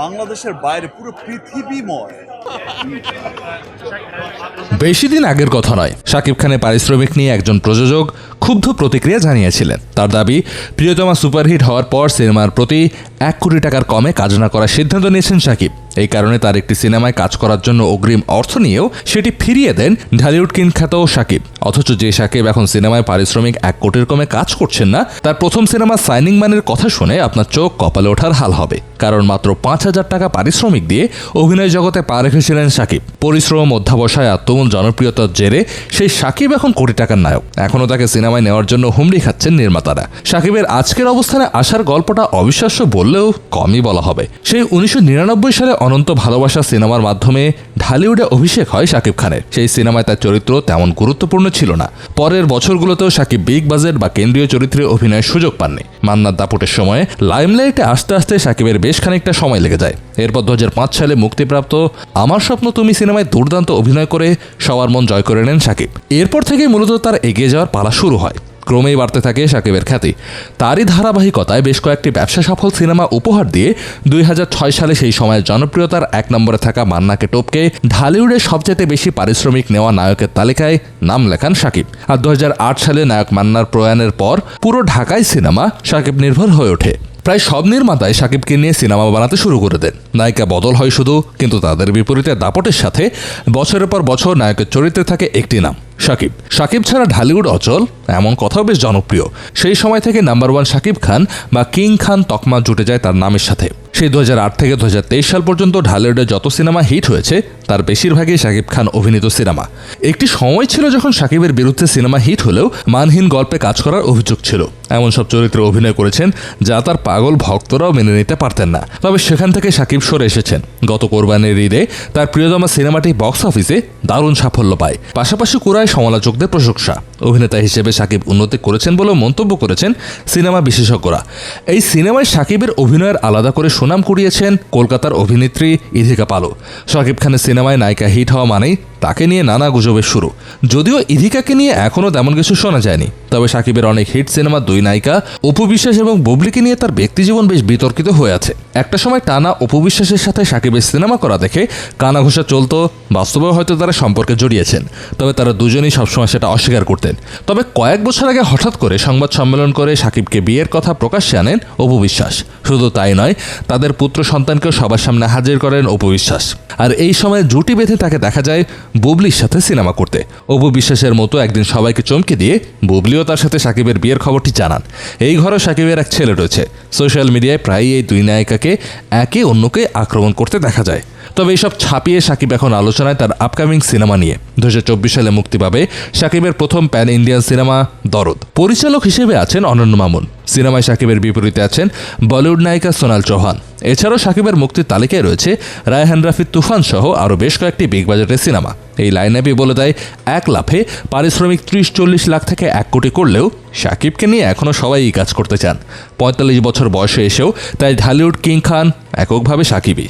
বাংলাদেশের বাইরে পুরো পৃথিবীময়। বেশি দিন আগের কথা নয়। শাকিব খানের পারিশ্রমিক নিয়ে একজন প্রযোজক ক্ষুব্ধ প্রতিক্রিয়া জানিয়েছিলেন। তার দাবি, প্রিয়তমা সুপারহিট হওয়ার পর সিনেমার প্রতি এক কোটি টাকার কমে কাজ না করার সিদ্ধান্ত নিয়েছেন শাকিব এই কারণে তার একটি সিনেমায় কাজ করার জন্য অগ্রিম অর্থ নিয়েও সেটি ফিরিয়ে দেন ঢালিউড কিং খ্যাত শাকিব অথচ যে শাকিব এখন সিনেমায় পারিশ্রমিক এক কোটির কমে কাজ করছেন না, তার প্রথম সিনেমা সাইনিং ম্যানের কথা শুনে আপনার চোখ কপালে ওঠার হাল হবে। কারণ মাত্র পাঁচ হাজার টাকা পারিশ্রমিক দিয়ে অভিনয় জগতে পা রেখেছিলেন শাকিব পরিশ্রম, অধ্যাবসায়, আত্মমূল জনপ্রিয়তার জেরে সেই শাকিব এখন কোটি টাকার নায়ক। এখনও তাকে সিনেমায় নেওয়ার জন্য হুমড়ি খাচ্ছেন নির্মাতারা। সাকিবের আজকের অবস্থানে আসার গল্পটা অবিশ্বাস্য বললেও কমই বলা হবে। সেই উনিশশো নিরানব্বই সালে অনন্ত ভালোবাসা সিনেমার মাধ্যমে ঢালিউডে অভিষেক হয় সাকিব খানের। সেই সিনেমায় তার চরিত্র তেমন গুরুত্বপূর্ণ ছিল না। পরের বছরগুলোতেও সাকিব বিগ বাজেট বা কেন্দ্রীয় চরিত্রে অভিনয়ের সুযোগ পাননি। মান্নার দাপুটের সময়ে লাইমলাইটে আস্তে আস্তে সাকিবের বেশ খানিকটা সময় লেগে যায়। এরপর দু হাজার পাঁচ সালে মুক্তিপ্রাপ্ত আমার স্বপ্ন তুমি সিনেমায় দুর্দান্ত অভিনয় করে সবার মন জয় করে নেন সাকিব। এরপর থেকেই মূলত তার এগিয়ে যাওয়ার পালা শুরু হয়। ক্রমেই বাড়তে থাকে সাকিবের খ্যাতি। তারই ধারাবাহিকতায় বেশ কয়েকটি ব্যবসা সফল সিনেমা উপহার দিয়ে দুই হাজার ছয় সালে সেই সময়ের জনপ্রিয়তার এক নম্বরে থাকা মান্নাকে টপকে ঢালিউডের সবচেয়ে বেশি পারিশ্রমিক নেওয়া নায়কের তালিকায় নাম লেখান সাকিব। আর দু হাজার আট সালে নায়ক মান্নার প্রয়াণের পর পুরো ঢাকায় সিনেমা সাকিব নির্ভর হয়ে ওঠে। প্রায় সব নির্মাতাই সাকিবকে নিয়ে সিনেমা বানাতে শুরু করে দেন। নায়িকা বদল হয় শুধু, কিন্তু তাদের বিপরীতে দাপটের সাথে বছরের পর বছর নায়কের চরিত্রে থাকে একটি নাম। শাকিব সাকিব ছাড়া ঢালিউড অচল, এমন কথাও বেশ জনপ্রিয়। সেই সময় থেকে নাম্বার ওয়ান সাকিব খান বা কিং খান তকমা জুটে যায় তার নামের সাথে। সেই দু হাজার আট থেকে দু হাজার তেইশ সাল পর্যন্ত ঢালিউডে যত সিনেমা হিট হয়েছে, তার বেশিরভাগই শাকিব খান অভিনীত সিনেমা। একটি সময় ছিল যখন শাকিবের বিরুদ্ধে সিনেমা হিট হলেও মানহীন গল্পে কাজ করার অভিযোগ ছিল। এমন সব চরিত্রে অভিনয় করেছেন যা তার পাগল ভক্তরাও মেনে নিতে পারতেন না। তবে সেখান থেকে শাকিব সরে এসেছেন। গত কোরবানির ঈদে তার প্রিয়তমা সিনেমাটি বক্স অফিসে দারুণ সাফল্য পায়। পাশাপাশি কুড়ায় সমালোচকদের প্রশংসা। অভিনেতা হিসেবে শাকিব উন্নতি করেছেন বলেও মন্তব্য করেছেন সিনেমা বিশেষজ্ঞরা। এই সিনেমায় শাকিবের অভিনয়ের আলাদা করে সুনাম কুড়িয়েছেন কলকাতার অভিনেত্রী ইধিকা পালো শাকিব খানের সিনেমায় নায়িকা হিট হওয়া মানেই তাকে নিয়ে নানা গুজবের শুরু। যদিও ইধিকাকে নিয়ে এখনও তেমন কিছু শোনা যায়নি। তবে সাকিবের অনেক হিট সিনেমার দুই নায়িকা উপবিশ্বাস এবং বুবলিকে নিয়ে তার ব্যক্তিজীবন বেশ বিতর্কিত হয়ে আছে। একটা সময় টানা উপবিশ্বাসের সাথে সাকিবের সিনেমা করা দেখে কানাঘোষা চলতো, বাস্তবেও হয়তো তারা সম্পর্কে জড়িয়েছেন। তবে তারা দুজনেই সবসময় সেটা অস্বীকার করতেন। তবে কয়েক বছর আগে হঠাৎ করে সংবাদ সম্মেলন করে সাকিবকে বিয়ের কথা প্রকাশ্যে আনেন অপবিশ্বাস শুধু তাই নয়, তাদের পুত্র সন্তানকেও সবার সামনে হাজির করেন অপবিশ্বাস আর এই সময় জুটি বেঁধে তাকে দেখা যায় বুবলির সাথে সিনেমা করতে। অপু বিশ্বাসের মতো একদিন সবাইকে চমকে দিয়ে বুবলিও তার সাথে সাকিবের বিয়ের খবরটি জানান। এই ঘরে সাকিবের এক ছেলে রয়েছে। সোশ্যাল মিডিয়ায় প্রায়ই এই দুই নায়িকাকে একে অন্যকে আক্রমণ করতে দেখা যায়। তবে এইসব ছাপিয়ে সাকিব এখন আলোচনায় তার আপকামিং সিনেমা নিয়ে। দু হাজার চব্বিশ সালে মুক্তি পাবে সাকিবের প্রথম প্যান ইন্ডিয়ান সিনেমা দরদ। পরিচালক হিসেবে আছেন অনন্য মামুন। সিনেমায় সাকিবের বিপরীতে আছেন বলিউড নায়িকা সোনাল চৌহান। এছাড়াও সাকিবের মুক্তির তালিকায় রয়েছে রায়হান রাফি তুফান সহ আরও বেশ কয়েকটি বিগ বাজেটের সিনেমা। এই লাইন আপই বলে দেয়, এক লাফে পারিশ্রমিক ত্রিশ চল্লিশ লাখ থেকে এক কোটি করলেও সাকিবকে নিয়ে এখনও সবাই কাজ করতে চান। পঁয়তাল্লিশ বছর বয়সে এসেও তাই ঢালিউড কিং খান এককভাবে সাকিবই।